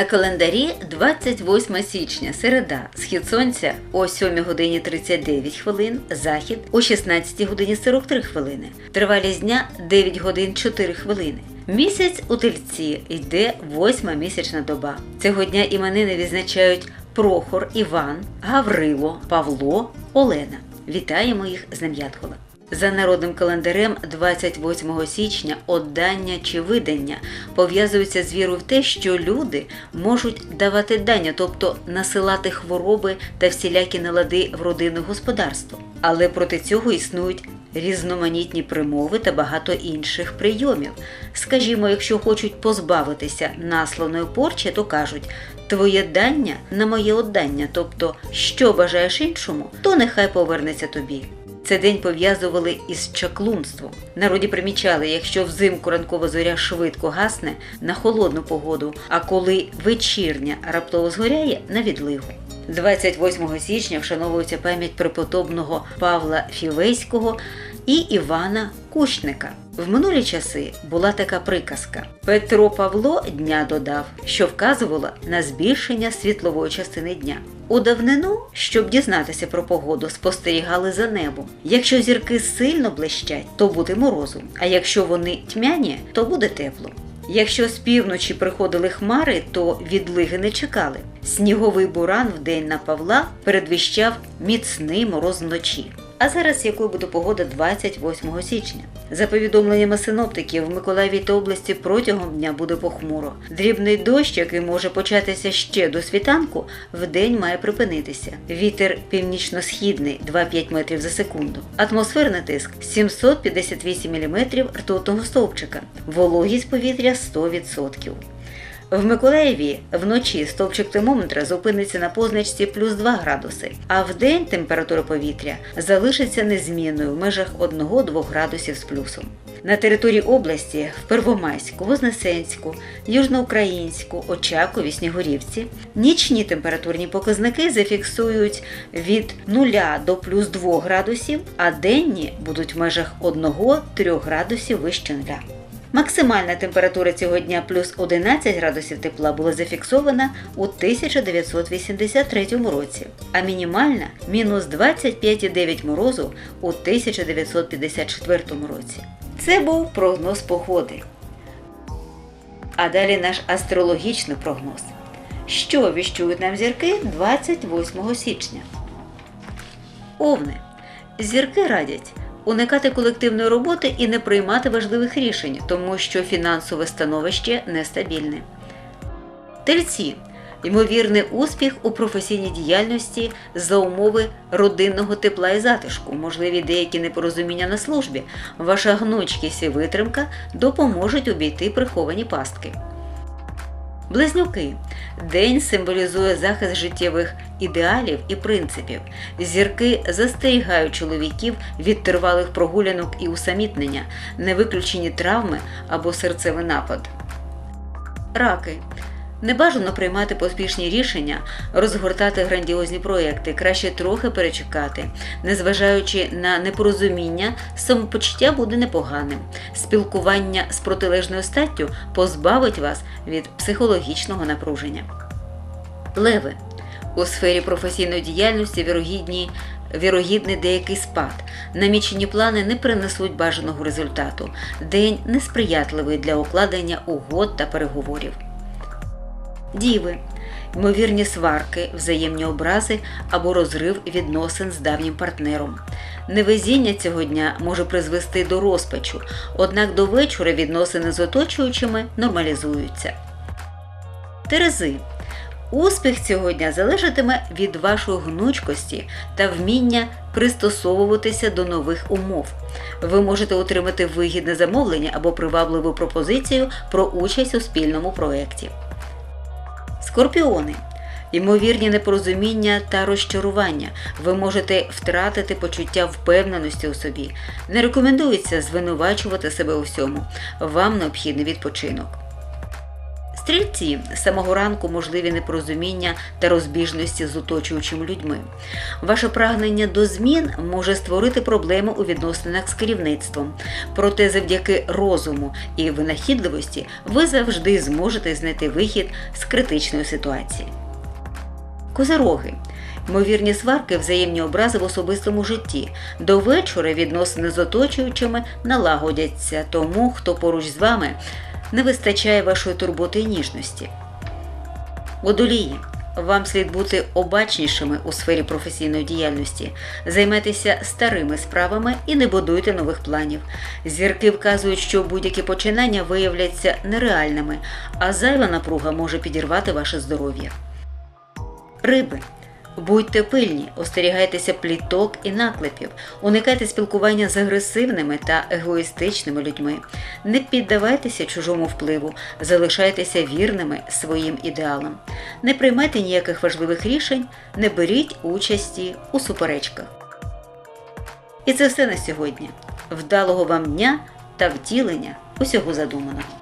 На календарі 28 січня, середа, схід сонця о 7 годині 39 хвилин, захід о 16 годині 43 хвилини. Тривалість дня 9 годин 4 хвилини. Місяць у тельці йде восьма місячна доба. Цього дня іменини відзначають Прохор, Іван, Гаврило, Павло, Олена. Вітаємо їх з Нем'ятхола. За народним календарем 28 січня отдання чи видання пов'язуються з вірою в те, що люди можуть давати дання, тобто насилати хвороби та всілякі налади в родинне господарство. Але проти цього існують різноманітні примови та багато інших прийомів. Скажімо, якщо хочуть позбавитися насланої порчі, то кажуть твоє дання на моє отдання, тобто що бажаєш іншому, то нехай повернеться тобі. Цей день пов'язували із чаклунством. Народі примічали, якщо взимку ранкова зоря швидко гасне на холодну погоду, а коли вечірня раптово згоряє на відлигу. 28 січня вшановується пам'ять преподобного Павла Фівейського і Івана Кущника. В минулі часи була така приказка: Петро Павло дня додав, що вказувало на збільшення світлової частини дня. У давнину, щоб дізнатися про погоду, спостерігали за небом. Якщо зірки сильно блищать, то буде морозу, а якщо вони тьмяні, то буде тепло. Якщо з півночі приходили хмари, то відлиги не чекали. Сніговий буран в день на Павла передвіщав міцний мороз вночі. А зараз якою буде погода 28 січня? За повідомленнями синоптиків, в Миколаєві та області протягом дня буде похмуро. Дрібний дощ, який може початися ще до світанку, вдень має припинитися. Вітер північно-східний 2-5 метрів за секунду. Атмосферний тиск 758 мм ртутного стовпчика. Вологість повітря 100%. В Миколаєві вночі стовпчик термометра зупиниться на позначці плюс 2 градуси, а в день температура повітря залишиться незмінною в межах 1-2 градусів з плюсом. На території області в Первомайську, Вознесенську, Южноукраїнську, Очакові, Снігурівці нічні температурні показники зафіксують від 0 до плюс 2 градусів, а денні будуть в межах 1-3 градусів вище нуля. Максимальна температура цього дня плюс 11 градусів тепла була зафіксована у 1983 році, а мінімальна мінус 25,9 морозу у 1954 році. Це був прогноз погоди. А далі наш астрологічний прогноз. Що віщують нам зірки 28 січня? Овни. Зірки радять уникати колективної роботи і не приймати важливих рішень, тому що фінансове становище нестабільне. Тельці. Ймовірний успіх у професійній діяльності за умови родинного тепла і затишку, можливі деякі непорозуміння на службі. Ваша гнучкість і витримка допоможуть обійти приховані пастки. Близнюки. День символізує захист життєвих ідеалів і принципів. Зірки застерігають чоловіків від тривалих прогулянок і усамітнення, невиключені травми або серцевий напад. Раки. Небажано приймати поспішні рішення, розгортати грандіозні проекти, краще трохи перечекати. Незважаючи на непорозуміння, самопочуття буде непоганим. Спілкування з протилежною статтю позбавить вас від психологічного напруження. Леви. У сфері професійної діяльності вірогідні Вірогідний деякий спад. Намічені плани не принесуть бажаного результату. День несприятливий для укладення угод та переговорів. Діви, ймовірні сварки, взаємні образи або розрив відносин з давнім партнером. Невезіння цього дня може призвести до розпачу, однак до вечора відносини з оточуючими нормалізуються. Терези. Успіх цього дня залежатиме від вашої гнучкості та вміння пристосовуватися до нових умов. Ви можете отримати вигідне замовлення або привабливу пропозицію про участь у спільному проєкті. Скорпіони. Ймовірні непорозуміння та розчарування. Ви можете втратити почуття впевненості у собі. Не рекомендується звинувачувати себе у всьому. Вам необхідний відпочинок. Стрільці з самого ранку можливі непорозуміння та розбіжності з оточуючими людьми. Ваше прагнення до змін може створити проблеми у відносинах з керівництвом. Проте, завдяки розуму і винахідливості, ви завжди зможете знайти вихід з критичної ситуації. Козироги. Ймовірні сварки, взаємні образи в особистому житті. До вечора відносини з оточуючими налагодяться тому, хто поруч з вами не вистачає вашої турботи і ніжності. Водолії. Вам слід бути обачнішими у сфері професійної діяльності, займайтеся старими справами і не будуйте нових планів. Зірки вказують, що будь-які починання виявляться нереальними, а зайва напруга може підірвати ваше здоров'я. Риби. Будьте пильні, остерігайтеся пліток і наклепів, уникайте спілкування з агресивними та егоїстичними людьми. Не піддавайтеся чужому впливу, залишайтеся вірними своїм ідеалам. Не приймайте ніяких важливих рішень, не беріть участі у суперечках. І це все на сьогодні. Вдалого вам дня та втілення усього задуманого.